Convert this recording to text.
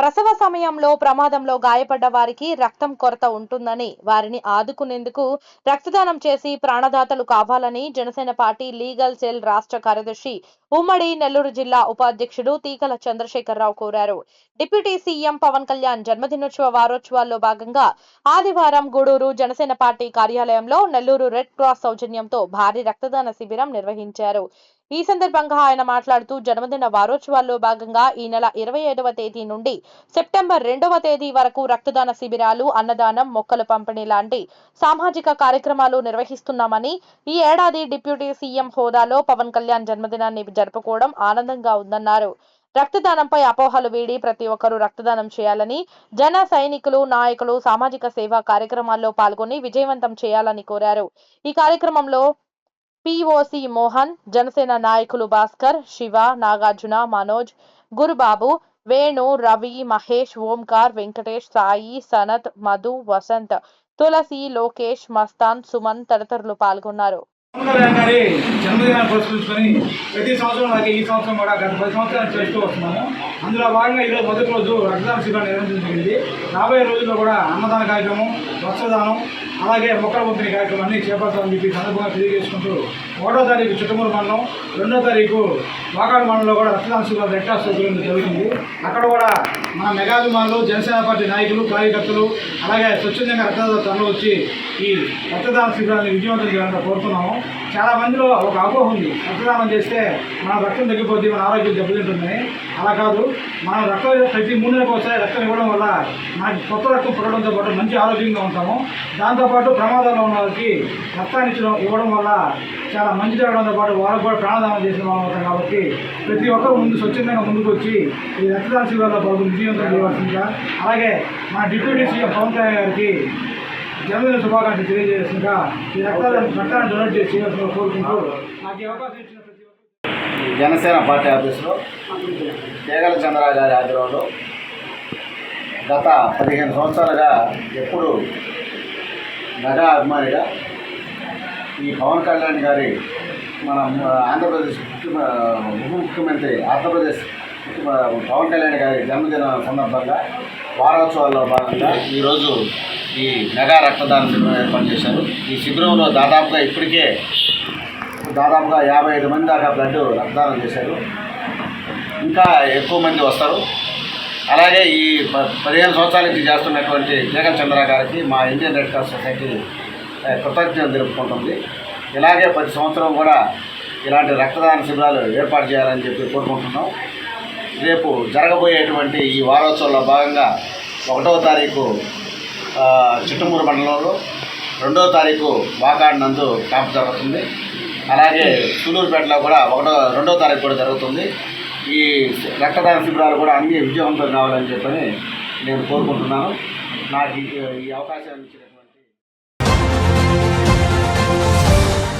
ప్రసవ సమయంలో ప్రమాదంలో గాయపడ్డ వారికి రక్తం కొరత ఉంటుందని వారిని ఆదుకునేందుకు రక్తదానం చేసి ప్రాణదాతలు కావాలని జనసేన పార్టీ లీగల్ సెల్ రాష్ట్ర కార్యదర్శి ఉమ్మడి నెల్లూరు జిల్లా ఉపాధ్యక్షుడు తీకల చంద్రశేఖరరావు కోరారు. డిప్యూటీ సీఎం పవన్ కళ్యాణ్ జన్మదినోత్సవ వారోత్సవాల్లో భాగంగా ఆదివారం గూడూరు జనసేన పార్టీ కార్యాలయంలో నెల్లూరు రెడ్ క్రాస్ సౌజన్యంతో భారీ రక్తదాన శిబిరం నిర్వహించారు. ఈ సందర్భంగా ఆయన మాట్లాడుతూ జన్మదిన వారోత్సవాల్లో భాగంగా ఈ నెల ఇరవై ఐదవ తేదీ నుండి సెప్టెంబర్ రెండవ తేదీ వరకు రక్తదాన శిబిరాలు అన్నదానం మొక్కలు పంపిణీ లాంటి సామాజిక కార్యక్రమాలు నిర్వహిస్తున్నామని ఈ ఏడాది డిప్యూటీ సీఎం హోదాలో పవన్ కళ్యాణ్ జన్మదినాన్ని జరుపుకోవడం ఆనందంగా ఉందన్నారు. రక్తదానంపై అపోహలు వీడి ప్రతి ఒక్కరూ రక్తదానం చేయాలని జన సైనికులు నాయకులు సామాజిక సేవా కార్యక్రమాల్లో పాల్గొని విజయవంతం చేయాలని కోరారు. ఈ కార్యక్రమంలో పిఓసి మోహన్ జనసేన నాయకులు భాస్కర్ శివ నాగార్జున మనోజ్ గురుబాబు వేణు రవి మహేష్ ఓంకార్ వెంకటేష్ సాయి సనత్ మధు వసంత్ తులసి లోకేష్ మస్తాన్ సుమన్ తదితరులు పాల్గొన్నారు. పవన్ పురస్కరించుకొని ప్రతి సంవత్సరం అలాగే ఈ సంవత్సరం కూడా గత పది సంవత్సరాలు చేస్తూ వస్తున్నాము. అందులో భాగంగా ఈరోజు మొదటి రోజు రక్తదాన శిబిరం నిర్వహించడం జరిగింది. రాబోయే రోజుల్లో కూడా అన్నదాన కార్యక్రమం వస్త్రదానం అలాగే మొక్కల పంపిణీ కార్యక్రమాన్ని చేపడతామని చెప్పి సందర్భంగా తెలియజేసుకుంటూ ఒకటో తారీఖు చుట్టమూరు మండలం రెండో తారీఖు వాకాడు మండలంలో కూడా రక్తదాన శిబిరం రెడ్ జరిగింది జరుగుతుంది. అక్కడ కూడా మన మెగాభిమానులు జనసేన పార్టీ నాయకులు కార్యకర్తలు అలాగే స్వచ్ఛందంగా రక్తదాత తరలి వచ్చి ఈ రక్తదాన శిబిరాన్ని విజయవంతం చేయాలని కోరుతున్నాము. చాలా మందిలో ఒక అపోహ ఉంది. రక్తదానం చేస్తే మన రక్తం తగ్గిపోద్ది మన ఆరోగ్యం దెబ్బతింటుందని. అలా కాదు. మనం రక్తం ప్రతి మూడు నెలలకు ఒకసారి రక్తం ఇవ్వడం వల్ల మనకి కొత్త రక్తం పుట్టడంతో పాటు మంచి ఆరోగ్యంగా ఉంటాము. దాంతోపాటు ప్రమాదాల్లో ఉన్న వాళ్ళకి రక్తాన్ని ఇచ్చడం ఇవ్వడం వల్ల చాలా మంచి జరగడంతో పాటు వాళ్ళకు కూడా ప్రాణదానం చేసిన వాళ్ళు అవుతాం కాబట్టి ప్రతి ఒక్కరు ముందు స్వచ్ఛందంగా ముందుకు వచ్చి ఈ రక్తదాన శిబిరాల్లో పాల్గొని విజయవంతం చేయవలసిందిగా అలాగే మన డిప్యూటీ సీఎం పవన్ కళ్యాణ్ గారికి జన్మదిన శుభాకాంక్షలు తెలియజేసిందిగా ఈ రక్తాన్ని రక్తాన్ని డొనేట్ చేసి కోరుకుంటూ నాకు ఈ అవకాశం ఇచ్చిన జనసేన పార్టీ ఆఫీసులో తేగల చంద్ర గారి ఆధ్వర్యంలో గత పదిహేను సంవత్సరాలుగా ఎప్పుడు మెగా అభిమానిగా ఈ పవన్ కళ్యాణ్ గారి మన ఆంధ్రప్రదేశ్ ముఖ్య ఉప ముఖ్యమంత్రి ఆంధ్రప్రదేశ్ పవన్ కళ్యాణ్ గారి జన్మదిన సందర్భంగా వారోత్సవాల్లో భాగంగా ఈరోజు ఈ మెగా రక్తదాన శిబిరం ఏర్పాటు చేశారు. ఈ శిబిరంలో దాదాపుగా ఇప్పటికే దాదాపుగా యాభై ఐదు మంది దాకా బ్లడ్ రక్తదానం చేశారు. ఇంకా ఎక్కువ మంది వస్తారు. అలాగే ఈ ప పదిహేను సంవత్సరాల నుంచి చేస్తున్నటువంటి జగన్ చంద్ర గారికి మా ఇండియన్ రెడ్ క్రాస్ సొసైటీ కృతజ్ఞతలు తెలుపుకుంటుంది. ఇలాగే ప్రతి సంవత్సరం కూడా ఇలాంటి రక్తదాన శిబిరాలు ఏర్పాటు చేయాలని చెప్పి కోరుకుంటున్నాం. రేపు జరగబోయేటువంటి ఈ వారోత్సవంలో భాగంగా ఒకటవ తారీఖు చిట్టమూరు మండలంలో రెండవ తారీఖు వాకాడ్ నందు క్యాంప్ జరుగుతుంది. అలాగే సూలూరుపేటలో కూడా ఒకటో రెండో తారీఖు కూడా జరుగుతుంది. ఈ రక్తదాన శిబిరాలు కూడా అన్ని విజయవంతం కావాలని చెప్పని నేను కోరుకుంటున్నాను. నాకు ఈ ఈ అవకాశాన్ని ఇచ్చినటువంటి